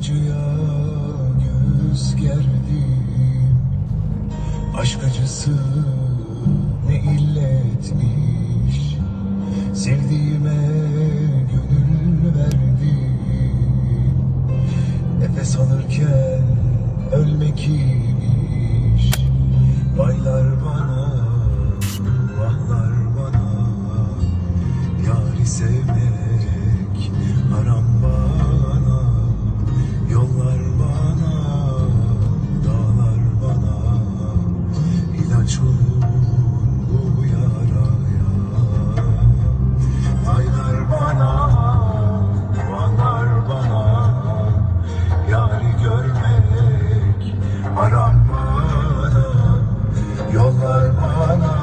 acıya göz gerdim Aşk acısı ne illetmiş? Sevdiğime gönül verdim Nefes alırken ölmek iyiymiş Yari görmek bana Yollar bana,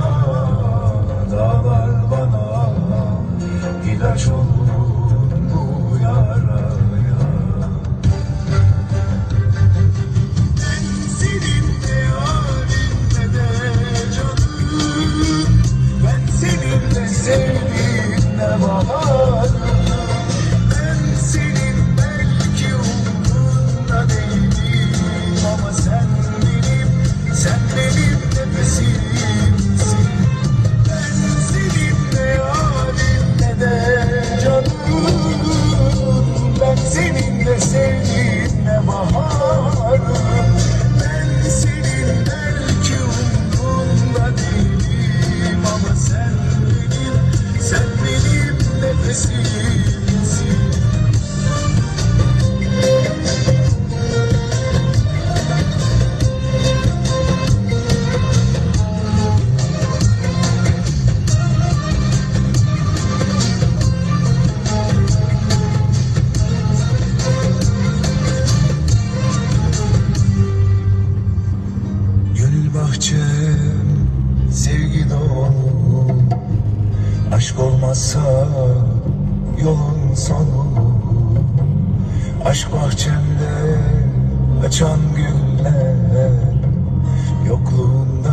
dağlar bana. İlaç olun bu yaraya. Senin de yarim de canım. Ben senin de sevdiğin de bahçem sevgi dolu. Aşk olmazsa yolun sonu Aşk bahçemde açan güller Yokluğunda